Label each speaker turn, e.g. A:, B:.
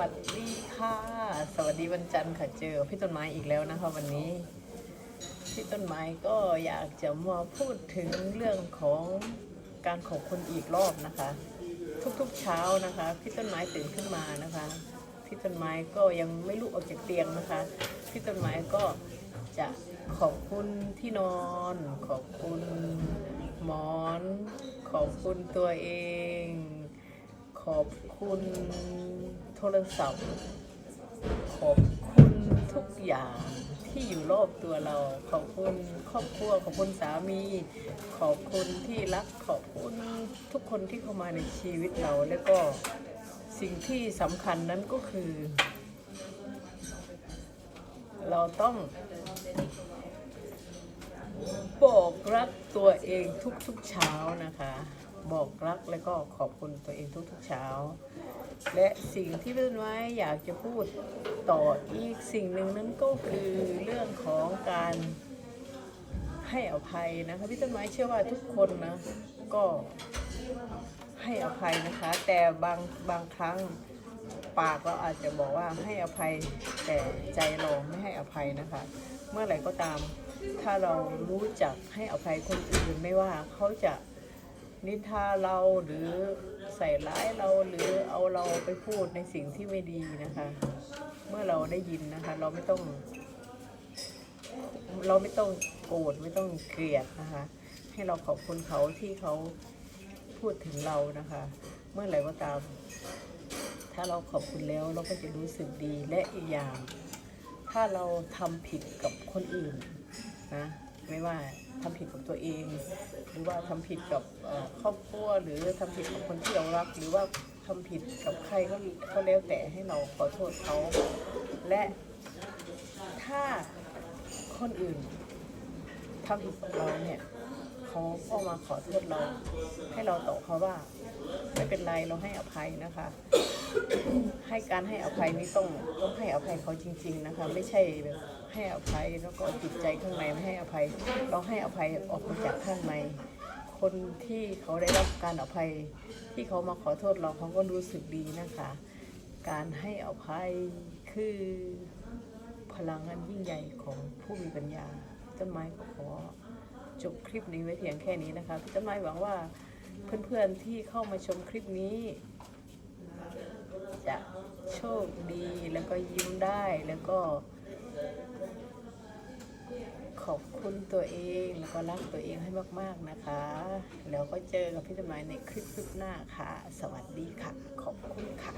A: วัสดีค่ะ สวัสดีวันจันทร์ค่ะเจอพี่ต้นไม้อีกแล้วนะคะวันนี้ พี่ต้นไม้ก็อยากจะมาพูดถึงเรื่องของการขอบคุณอีกรอบนะคะ ทุกๆเช้านะคะ พี่ต้นไม้ตื่นขึ้นมานะคะ พี่ต้นไม้ก็ยังไม่ลุกออกจากเตียงนะคะ พี่ต้นไม้ก็จะขอบคุณที่นอน ขอบคุณหมอน ขอบคุณตัวเอง ขอบคุณโทรศัพท์ ขอบคุณทุกอย่างที่อยู่รอบตัวเรา ขอบคุณครอบครัว ขอบคุณสามี ขอบคุณที่รัก ขอบคุณทุกคนที่เข้ามาในชีวิตเรา แล้วก็สิ่งที่สำคัญนั้นก็คือ เราต้องบอกรักตัวเองทุกๆเช้านะคะ บอกรักแล้วก็ขอบคุณตัวเองทุกๆเช้า และสิ่งที่พี่ต้นไม้อยากจะพูดต่ออีกสิ่งหนึ่งนั้นก็คือเรื่องของการให้อภัยนะคะพี่ต้นไม้เชื่อว่าทุกคนนะก็ให้อภัยนะคะ แต่บางบางครั้งปากเราอาจจะบอกว่าให้อภัยแต่ใจเราไม่ให้อภัยนะคะ เมื่อไหร่ก็ตาม ถ้าเรารู้จักให้อภัยคนอื่นไม่ว่าเขาจะ นินทาเราหรือใส่ร้ายเราหรือเอาเราไปพูดในสิ่งที่ไม่ดีนะคะ เมื่อเราได้ยินนะคะ เราไม่ต้อง เราไม่ต้องโกรธไม่ต้องเกลียดนะคะ ให้เราขอบคุณเขาที่เขาพูดถึงเรานะคะ เมื่อไหร่ก็ตาม ถ้าเราขอบคุณแล้วเราก็จะรู้สึกดีและอีกอย่าง ถ้าเราทำผิดกับคนอื่นนะไม่ว่า ทำผิดกับตัวเอง หรือว่าทำผิดกับครอบครัวหรือทำผิดกับคนที่เรารัก หรือว่าทำผิดกับใครก็ก็แล้วแต่ให้เราขอโทษเขาและถ้าคนอื่นทำผิดกับเราเนี่ย เขาก็มาขอโทษเรา ให้เราตอบเขาว่า ไม่เป็นไรเราให้อภัยนะคะ ให้การให้อภัยนี่ต้องต้องให้อภัยเขาจริง ๆนะคะ ไม่ใช่แบบให้อภัยแล้วก็จิตใจข้างในไม่ให้อภัย เราให้อภัยออกมาจากข้างในคนที่เขาได้รับการอภัย ที่เขามาขอโทษเราเขาก็รู้สึกดีนะคะ การให้อภัยคือพลังอันยิ่งใหญ่ของผู้มีปัญญาต้นไม้ก็ขอ จบคลิปนี้ไว้เพียงแค่นี้นะคะพี่ต้นไม้หวังว่าเพื่อนๆที่เข้ามาชมคลิปนี้ จะโชคดีแล้วก็ยิ้มได้แล้วก็ ขอบคุณตัวเองแล้วก็รักตัวเองให้มากๆนะคะ แล้วก็เจอกับพี่ต้นไม้ในคลิปคลิปหน้าค่ะ สวัสดีค่ะ ขอบคุณค่ะ